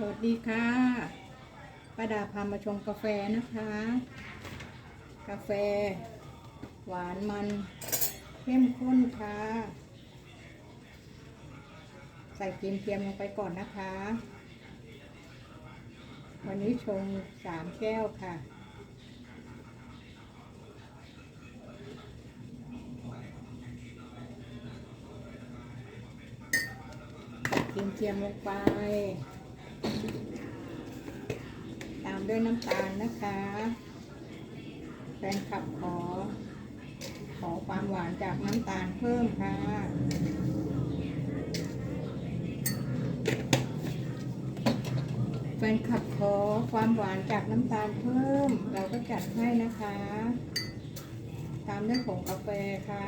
สวัสดีค่ะป้าดาพามาชมกาแฟนะคะ กาแฟ หวานมันเข้มข้นค่ะ ใส่กรีมเทียมลงไปก่อนนะคะ วันนี้ชงสามแก้วค่ะใส่กรีมเทียมลงไป ด้วยน้ำตาลนะคะ แฟนคลับขอ ขอความหวานจากน้ำตาลเพิ่มค่ะแฟนคลับขอความหวานจากน้ำตาลเพิ่ม เราก็จัดให้นะคะ ตามด้วยผงกาแฟค่ะ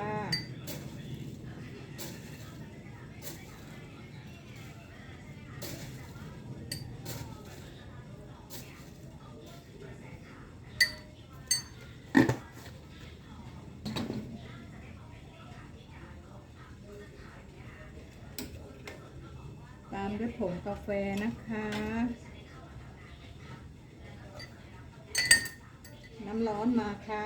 ามด้วยผงกาแฟนะคะ น้ำร้อนมาค่ะ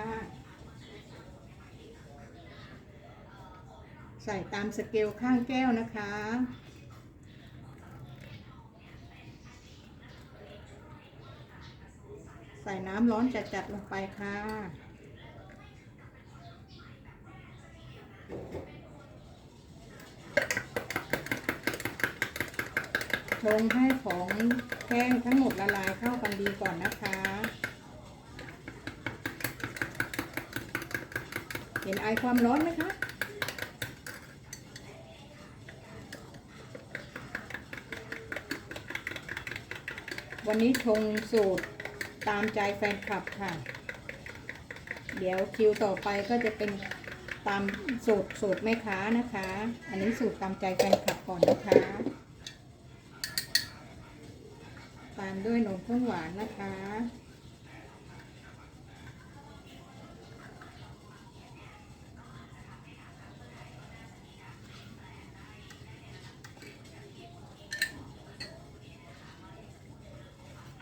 ใส่ตามสเกลข้างแก้วนะคะใส่น้ำร้อนจัดๆลงไปค่ะ ชงให้ของแห้งทั้งหมดละลายเข้ากันดีก่อนนะคะ เห็นไอความร้อนไหมคะวันนี้ชงสูตรตามใจแฟนคลับค่ะ เดี๋ยวคิวต่อไปก็จะเป็นตามสูตรสูตรแม่ค้านะคะ อันนี้สูตรตามใจแฟนคลับก่อนนะคะ ตามด้วยนมข้นหวานนะคะ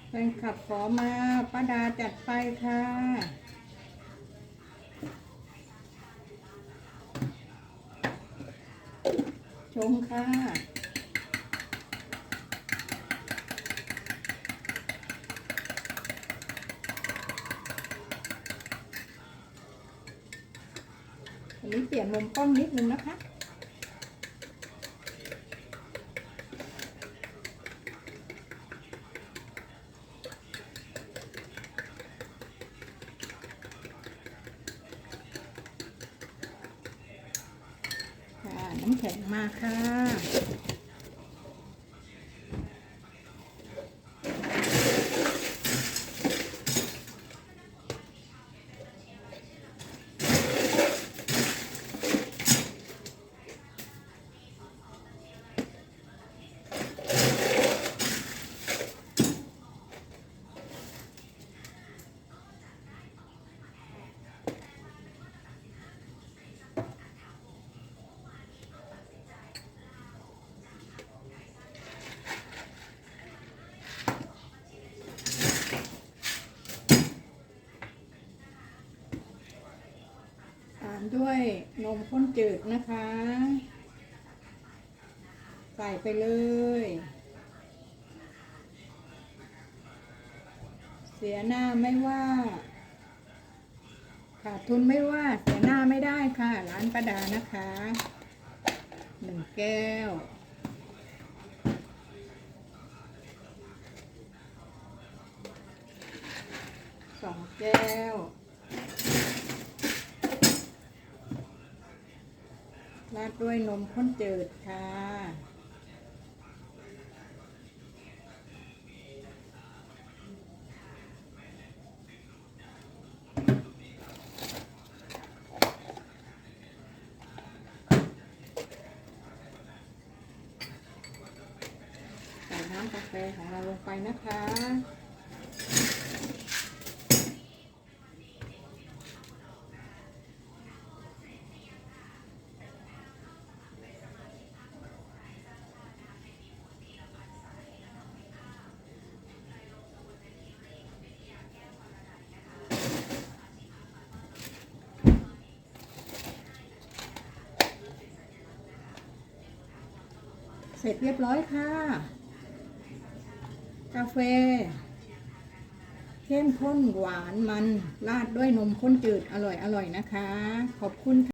แฟนคลับขอมาป้าดาจัดไปค่ะชงค่ะ อันนี้เปลี่ยนมุมกล้องนิดนึงนะคะค่ะน้ำแข็งมาค่ะ ด้วยนมข้นจืดนะคะ ใส่ไปเลย เสียหน้าไม่ว่าขาดทุนไม่ว่าเสียหน้าไม่ได้ค่ะ ร้านประดานะคะหนึ่งแก้วสองแก้ว ราดด้วยนมข้นจืดค่ะใส่น้ำกาแฟของเราลงไปนะคะ เสร็จเรียบร้อยค่ะ กาแฟ เข้มข้นหวานมัน ราดด้วยนมข้นจืดอร่อยอร่อยนะคะ ขอบคุณค่ะ